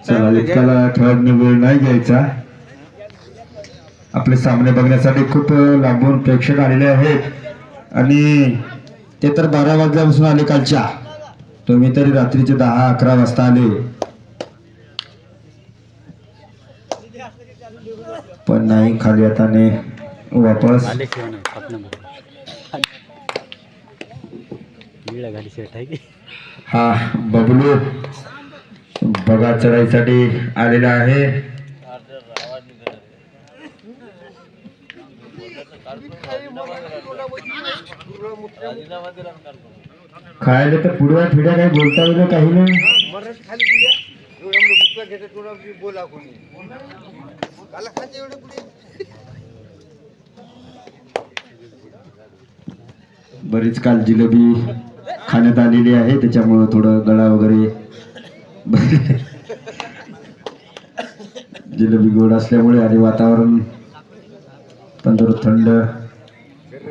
चला इतकाला ठळक वेळ नाही घ्यायचा आपले सामने बघण्यासाठी खूप लांबून प्रेक्षक आलेले आहेत. आणि ते तर बारा वाजल्यापासून आले कालच्या. तुम्ही तरी रात्रीचे दहा अकरा वाजता आले. पण नाही खाली हाताने वापस आले किंवा नाही सात नंबर निळ्या गाडी सेट आहे की हा बबलू बघा चढाईसाठी आलेला आहे. खायला तर पुढ्या फिड्या काही बोलता येईल काही नाही. बरीच काल जिलेबी खाण्यात आलेली आहे त्याच्यामुळं थोडं गळा वगैरे. जिलेबी गोड असल्यामुळे आणि वातावरण तंदुरुस्त थंड.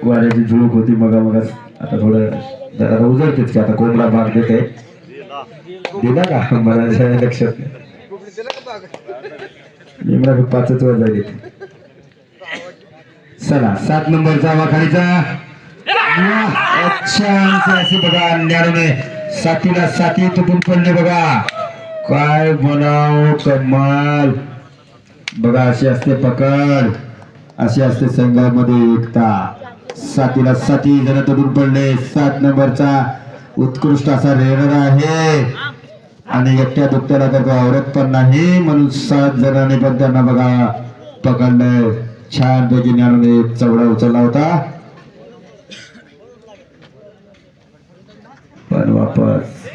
वाऱ्याची झुळूक होती मगा मग आता थोडं जरा उजळतेच की आता कोंबडा भाग देते. दिला का? मला लक्षात नाही. पाचच वर झाली. चला सात नंबरचा वाखारीचा असे बघा साथीला साथी तुटून पडले बघा. काय म्हणाव कमाल. बघा अशी असते पकड. अशी असते संघामध्ये एकता. साथीला साथी जण तुटून पडले. सात नंबरचा उत्कृष्ट असा रेडर आहे. आणि एकट्या दुकट्याला तर तो आवडत पण नाही. म्हणून सात जणांनी पण त्यांना बघा पकडलंय. छान पैकी न्यारोने चवडा उचलला होता. पण वापस.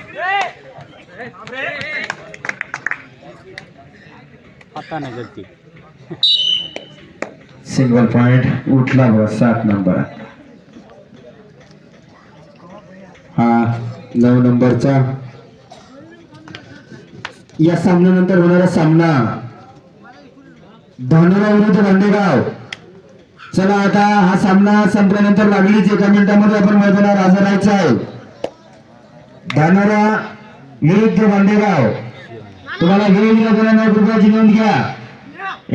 सिंगल पॉइंट उठला बघा सात नंबर हा नऊ नंबरचा या सामन्यानंतर होणारा सामना. धानोरा विरुद्ध दांडेगाव चला आता हा सामना संपल्यानंतर लागलीच एका मिनिटामध्ये आपण मैदानावर हजर राहायचं आहे. धानोरा निरुद्ध दांडेगाव तुम्हाला वेळ दिला रुपयाची नोंद घ्या.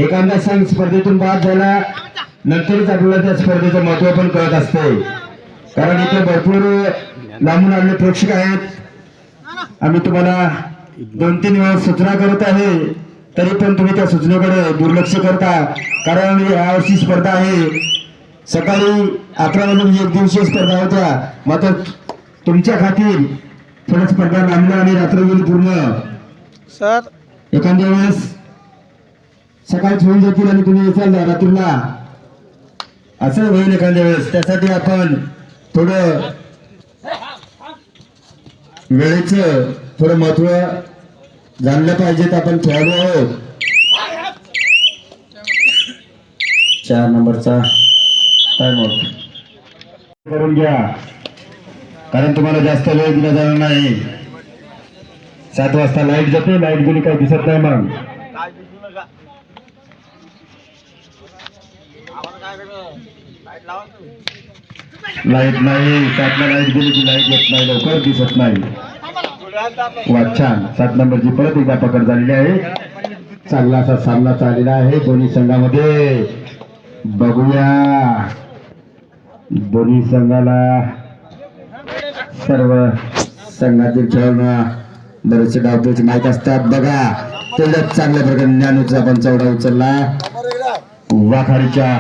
एखादा संघ स्पर्धेतून बाद झाला नंतरच आपल्याला त्या स्पर्धेचं महत्त्व पण कळत असते. कारण इथे भरपूर लांबून आलेले प्रेक्षक आहेत. आम्ही तुम्हाला दोन तीन वेळा सूचना करत आहे तरी पण तुम्ही त्या सूचनेकडे दुर्लक्ष करता. कारण यावर्षी स्पर्धा आहे. सकाळी अकरा वाजून एक दिवसीय स्पर्धा होत्या. मात्र तुमच्या खातीर थोड्या स्पर्धा लांबल्या आणि रात्र गेली पूर्ण. सर. एखाद्या वेळेस सकाळीच होऊन जातील आणि तुम्ही येसाल रात्रीला. असं होईल एखाद्या वेळेस. त्यासाठी आपण थोडं वेळेचं थोडं महत्त्व जाणलं पाहिजेत. आपण खेळाडू आहोत. चार नंबरचा टाइम आउट करून घ्या. कारण तुम्हाला जास्त वेळ दिला जाणार नाही. सात वाजता लाइट जाते लाइट गेली काही दिसत नाही मग. लाइट नाही सातला लाइट गेली की लाइट येत नाही लवकर दिसत नाही. वा छान. सात नंबरची परत एकदा पकड झालेली आहे. चांगला असा सामना चाललेला आहे दोन्ही संघामध्ये. बघूया. दोन्ही संघाला सर्व संघातील खेळाडूंना बरेचसे डावपेच माहीत असतात. बघा तेवढ्याच चांगल्या प्रकारे ज्ञानूचा आपण चौडा उचलला. वाखाडीच्या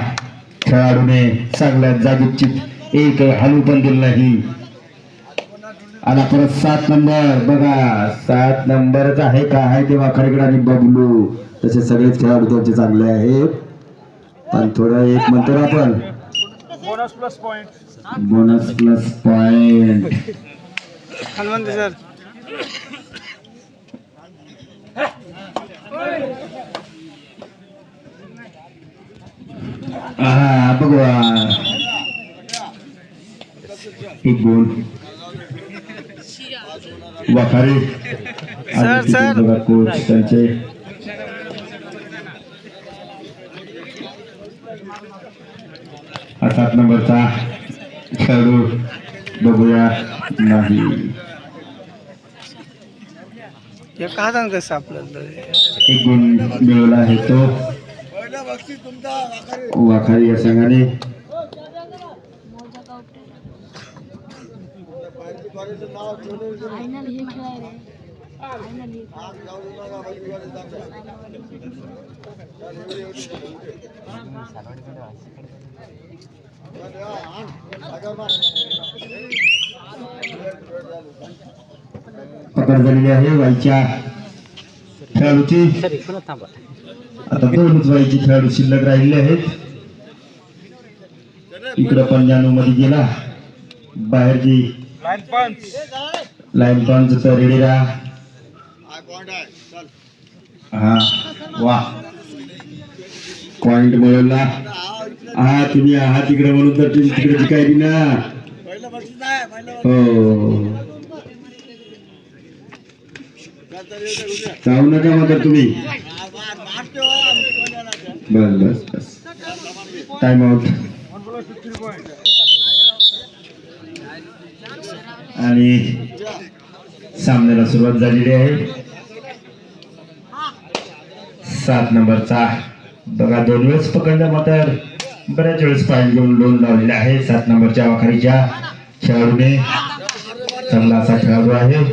खेळाडूने चांगल्या जागीत एक हलू पण दिलं नाही. आणि परत सात नंबर बघा सात नंबरच आहे का? आहे ते वाखाडीकडे आणि बबलू. तसे सगळेच खेळाडू त्यांचे चांगले आहेत. पण थोडं एक म्हणतो ना आपण bonus plus point bonus plus point Hanumant sir. हा बघा एक goal. Wakhare. Sir, sir. Coach त्यांचे. saat nembercah kalau babuya nabi. Ya kadang ke sapla ikun bila itu wakari ya sangani. Ainal hikmah ya. पकड झालेली आहे वाईच्या खेळाडूची. आता दोनच वाईचे खेळाडू शिल्लक राहिलेले आहेत. इकडं पण जानू मध्ये गेला. बाहेरची लाईन पंच लाईन पंच रेडी राहा हा वा. पॉइंट मिळवला. हा तुम्ही आहात तिकडे म्हणून तर तुम्ही तिकडे जिकायली ना. हो. जाऊ नका मग तुम्ही. बस बस बस. टाइम आउट आणि सामन्याला सुरुवात झालेली आहे. सात नंबरचा बघा दोन वेळेस पकडलं मात्र बऱ्याच वेळेस पाय घेऊन लोन लावलेले आहे. सात नंबरच्या वाखारीच्या खेळाडूने चांगला असा खेळाडू आहे.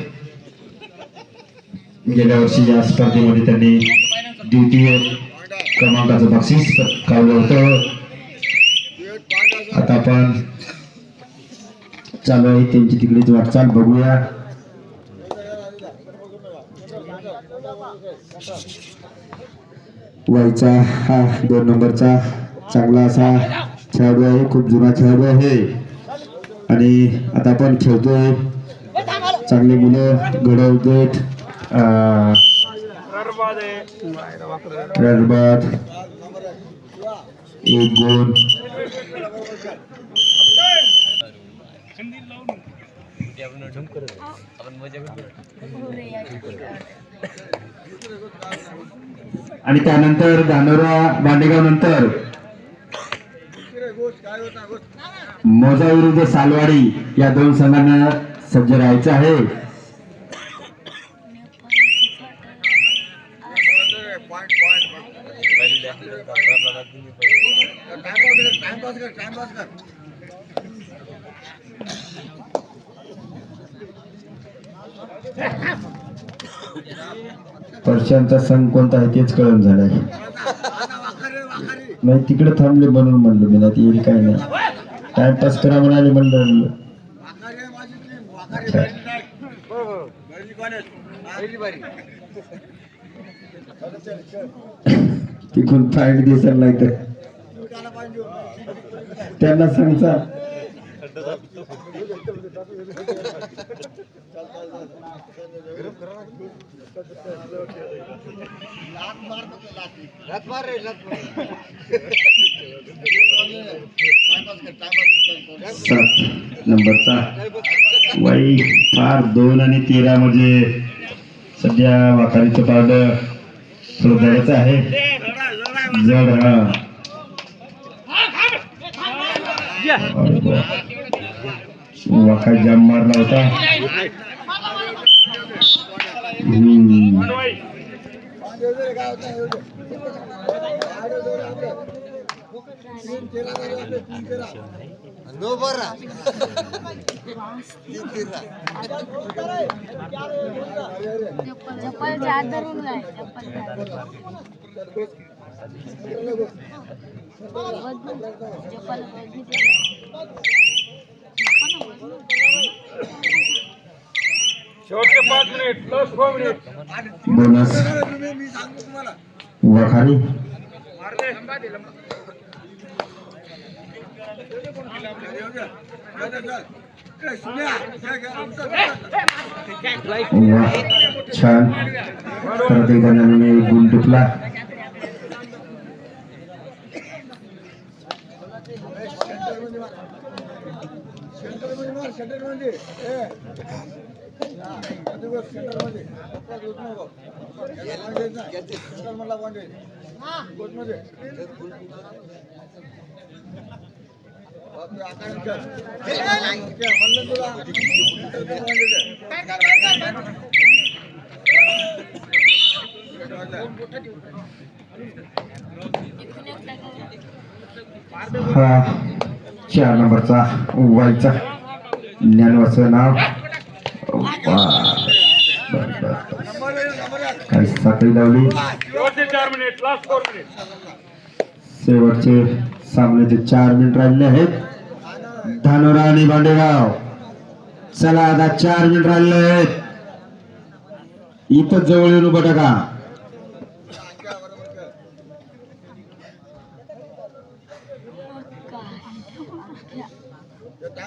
गेल्या वर्षी या स्पर्धेमध्ये त्यांनी द्वितीय क्रमांकाचं बक्षीस पटकावलं होतं. आता आपण चालू आहे. त्यांची तिकडेच वाटचाल बघूया. वाईचा हा दोन नंबरचा चांगला असा खेळाडू आहे खूप जुना खेळाडू आहे. आणि आता आपण खेळतोय. चांगली मुलं घडवतेत अं, रडबाद. एक गोल. आपण आणि त्यानंतर दानोरा बांडेगाव नंतर मोजा विरुद्ध सालवाडी या दोन संघांना सज्ज राहायचं आहे. परशांचा संघ कोणता आहे तेच कळून आहे नाही तिकडे थांबले म्हणून म्हणलो मी नाही येईल काय नाही. टाइमपास करा म्हणाले म्हणलं. तिकडून फाईट दिसायला नाही तर त्यांना सांगता सात नंबरचा. वाई फार दोन आणि तेरा म्हणजे सध्या वाखारीचं पावड थोडं जडाचं आहे. जड हा. अरे बा. वाखारी जाम मारला होता चप्पल धरून काय चप्पल शेवटचे पाच minute plus four minute bonus Wakhare वा मध्ये चार नंबरचा वायचा ज्ञानवाचं नाव. काही साखळी लावली? शेवटचे सामन्याचे चार मिनिट राहिले आहेत. धानोरा आणि भांडेगाव चला आता चार मिनिट राहिले आहेत. इथं जवळ येऊन उभं टाका.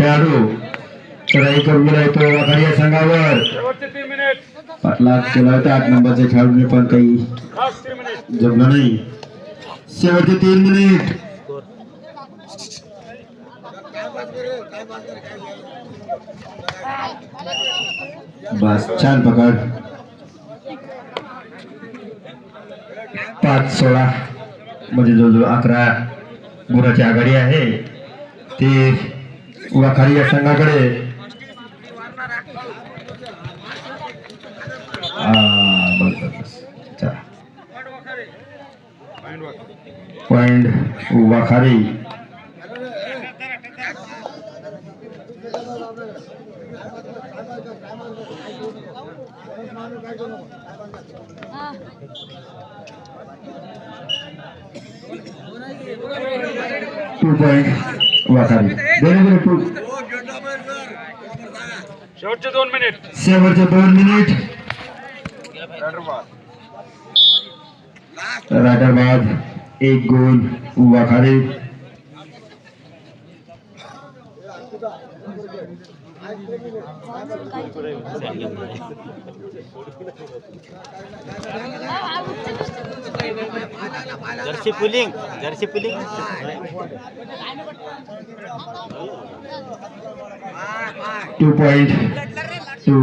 खेळाडू. चढाई करून गेला तो वाखारी या संघावर. पाटला केला होता. आठ नंबरच्या खेळाडूने पण काही जमलं नाही. शेवटचे तीन मिनिट बस छान पकड. पाच सोळा. म्हणजे जवळजवळ अकरा गुणाची आघाडी आहे. ते या संघाकडे आ, बस बस बस चला पॉइंट वाखारी हा. टू पॉइंट बरोबर टू शेवटचे दोन मिनिट. शेवटचे दोन मिनिट. रायडरबाद एक goal Wakhare. Jersey pulling jersey pulling two point two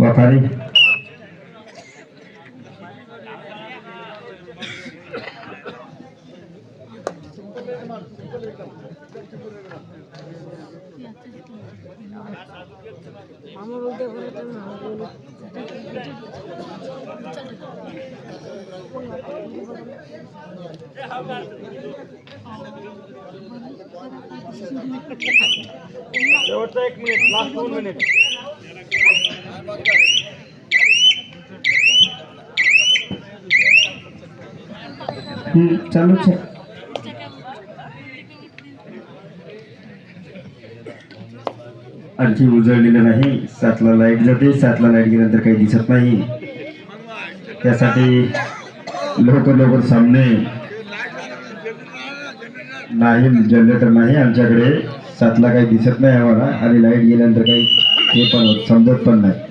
Wakhare मामा बोलते बरं तर मामा बोलू. शेवटचा एक मिनिट लास्ट दोन मिनिट हम्म, चालूच आहे आणखी उजळलेलं नाही. सातला लाइट जाते. सातला लाइट गेल्यानंतर काही दिसत नाही. त्यासाठी लवकर लवकर सामने. नाही जनरेटर नाही आमच्याकडे. सातला काही दिसत नाही आम्हाला. आणि लाइट गेल्यानंतर काही हे पण समजत पण नाही.